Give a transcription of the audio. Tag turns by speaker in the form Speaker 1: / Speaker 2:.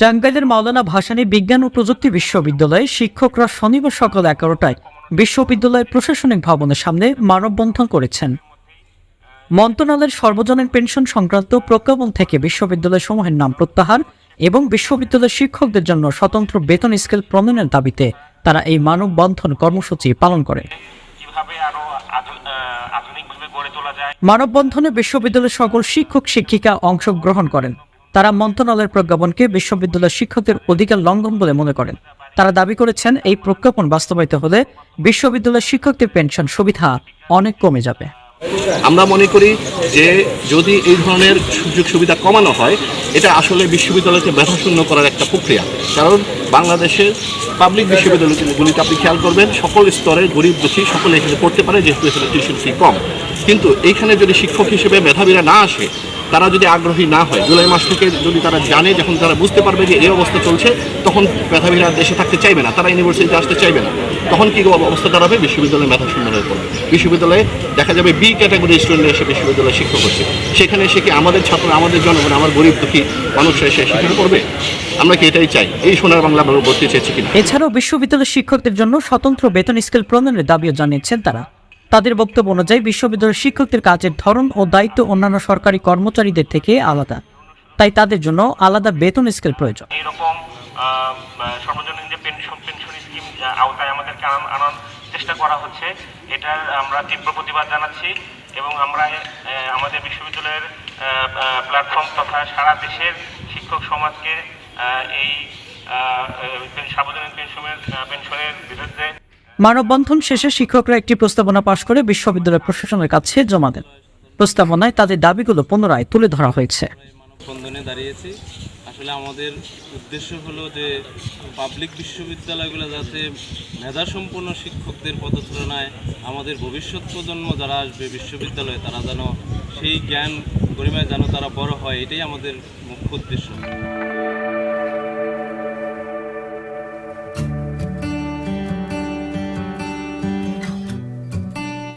Speaker 1: টাঙ্গাইলের মাওলানা ভাসানী বিজ্ঞান ও প্রযুক্তি বিশ্ববিদ্যালয়ে শিক্ষকরা শনিবার সকাল এগারোটায় বিশ্ববিদ্যালয়ের প্রশাসনিক ভবনের সামনে মানববন্ধন করেছেন মন্ত্রণালয়ের সর্বজনীন পেনশন সংক্রান্ত প্রজ্ঞাপন থেকে বিশ্ববিদ্যালয় সমূহের নাম প্রত্যাহার এবং বিশ্ববিদ্যালয়ের শিক্ষকদের জন্য স্বতন্ত্র বেতন স্কেল প্রণয়নের দাবিতে তারা এই মানববন্ধন কর্মসূচি পালন করে মানববন্ধনে বিশ্ববিদ্যালয়ের সকল শিক্ষক শিক্ষিকা অংশগ্রহণ করেন তারা মন্ত্রণালয়ের প্রজ্ঞাপনকে বিশ্ববিদ্যালয়ের শিক্ষকদের অধিকার লঙ্ঘন বলে মনে করেন তারা দাবি করেছেন এই প্রজ্ঞাপন বাস্তবায়িত হলে বিশ্ববিদ্যালয়ের শিক্ষকদের পেনশন সুবিধা অনেক কমে যাবে
Speaker 2: আমরা মনে করি যে যদি এই ধরনের সুযোগ সুবিধা কমানো হয় এটা আসলে বিশ্ববিদ্যালয়কে ব্যথাশূন্য করার একটা প্রক্রিয়া কারণ বাংলাদেশের পাবলিক বিশ্ববিদ্যালয়গুলিতে আপনি খেয়াল করবেন সকল স্তরে গরিব দুঃখী সকলে এখানে পড়তে পারে যেহেতু এখানে টিউশন ফি কম কিন্তু এইখানে যদি শিক্ষক হিসেবে মেধাবীরা না আসে তারা যদি আগ্রহী না হয় জুলাই মাস থেকে যদি তারা জানে যখন তারা বুঝতে পারবে যে এই অবস্থা চলছে তখন মেধাবীরা দেশে থাকতে চাইবে না তারা ইউনিভার্সিটিতে আসতে চাইবে না তখন কি অবস্থা দাঁড়াবে বিশ্ববিদ্যালয়ে মেধা শূন্য হয়ে পড়বে বিশ্ববিদ্যালয়ে দেখা যাবে বি ক্যাটাগরি স্টুডেন্ট এসে বিশ্ববিদ্যালয়ে শিক্ষক হচ্ছে সেখানে এসে কি আমাদের ছাত্র আমাদের জনগণ আমার গরিব দুঃখী মানুষরা এসে শিক্ষা করবে আমরা কি এটাই চাই এই সোনার বাংলা আমরা গড়তে চেয়েছি কিনা
Speaker 1: এছাড়াও বিশ্ববিদ্যালয়ের শিক্ষকদের জন্য স্বতন্ত্র বেতন স্কেল প্রণয়নের দাবিও জানিয়েছেন তারা তাদের বক্তব্য অনুযায়ী বিশ্ববিদ্যালয়ের শিক্ষকদের কাজের ধরন ও দায়িত্ব অন্যান্য সরকারি কর্মচারীদের থেকে আলাদা তাই তাদের জন্য আলাদা বেতন স্কেল প্রয়োজন এরকম সর্বজনীন যে পেনশন পেনশন স্কিম আওতায় আমাদেরকে আনার চেষ্টা করা হচ্ছে এটার আমরা তীব্র প্রতিবাদ জানাচ্ছি এবং আমরা আমাদের বিশ্ববিদ্যালয়ের প্ল্যাটফর্ম তথা সারা দেশের শিক্ষক সমাজকে এই সার্বজনীন পেনশনের পেনশনের বিরুদ্ধে মানববন্ধন শেষে শিক্ষকরা একটি প্রস্তাবনা পাশ করে বিশ্ববিদ্যালয় প্রশাসনের কাছে জমা দেন প্রস্তাবনায় তাদের দাবিগুলো পুনরায় তুলে ধরা হয়েছে
Speaker 3: মানববন্ধনে দাঁড়িয়েছি আসলে আমাদের উদ্দেশ্য হলো যে পাবলিক বিশ্ববিদ্যালয়গুলো যাতে মেধাসম্পন্ন শিক্ষকদের পদচারণায় আমাদের ভবিষ্যৎ প্রজন্ম যারা আসবে বিশ্ববিদ্যালয়ে তারা যেন সেই জ্ঞান গরিমায় যেন তারা বড় হয় এটাই আমাদের মুখ্য উদ্দেশ্য